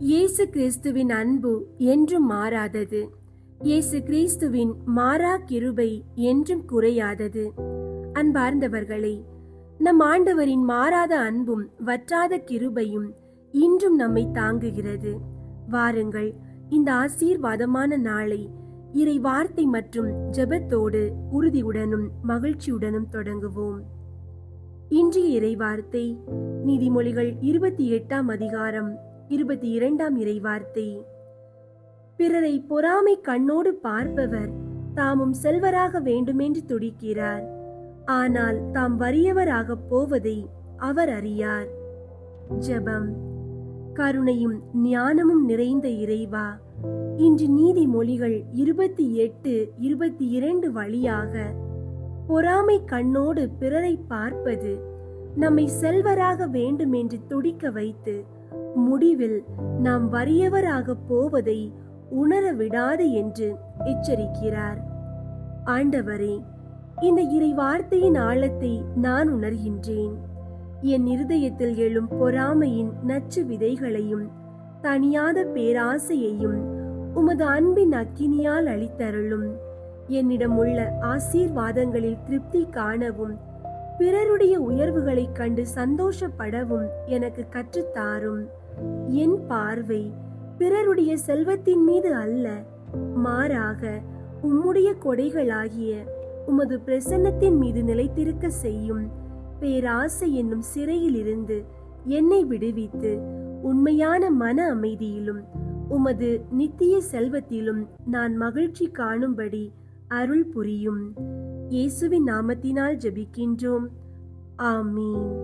இயேசு கிறிஸ்துவின் அன்பு என்றும் மாறாதது. இயேசு கிறிஸ்துவின் மாறா கிருபை என்றும் குறையாதது. அன்பார்ந்தவர்களே நம் ஆண்டவரின் மாறாத அன்பும் வற்றாத கிருபையும் இன்றும் நம்மை தாங்குகிறது. வாருங்கள் இந்த ஆசீர்வாதமான நாளை இறை வார்த்தை மற்றும் ஜெபத்தோடு உறுதியுடனும் மகிழ்ச்சியுடனும் தொடங்குவோம். இன்றைய இறைவார்த்தை நீதிமொழிகள் இருபத்தி எட்டாம் அதிகாரம் இருபத்தி இரண்டாம் இறைவார்த்தை. பிறரை பொறாமை கண்ணோடு பார்ப்பவர் தாமும் செல்வராக வேண்டுமென்று துடிக்கிறார். ஆனால் தாம் வறியவராகப் போவதை அவர் அறியார். ஜெபம். கருணையும் ஞானமும் நிறைந்த இறைவா இன்று நீதிமொழிகள் இருபத்தி எட்டு இருபத்தி இரண்டு வழியாக பொறாமை கண்ணோடு பிறரை பார்ப்பது நம்மை செல்வராக வேண்டும் என்று துடிக்க வைத்து முடிவில் நாம் வறியவராக போவதை உணர விடாது என்று எச்சரிக்கிறார். ஆண்டவரே இந்த இறை வார்த்தையின் ஆழத்தை நான் உணர்கின்றேன். என் இருதயத்தில் எழும் பொறாமையின் நச்சு விதைகளையும் தனியாத பேராசையையும் உமது அன்பின் அக்கினியால் அளித்தருளும் என்னிடம் உள்ள ஆசீர்வாதங்களில் திருப்தி காணவும் பிறருடைய உயர்வுகளைக் கண்டு சந்தோஷப்படவும் எனக்கு கற்றுத்தாரும். என் பார்வை பிறருடைய செல்வத்தின் மீது அல்ல மாறாக உம்முடைய கொடைகளாகிய உமது பிரசன்னத்தின் மீது நிலைத்திருக்க செய்யும் பேராசை என்னும் சிறையிலிருந்து என்னை விடுவித்து உண்மையான மன அமைதியிலும் உமது நித்திய செல்வத்திலும் நான் மகிழ்ச்சி காணும்படி அருள் புரியும். இயேசுவின் நாமத்தினால் ஜெபிக்கின்றோம். ஆமீன்.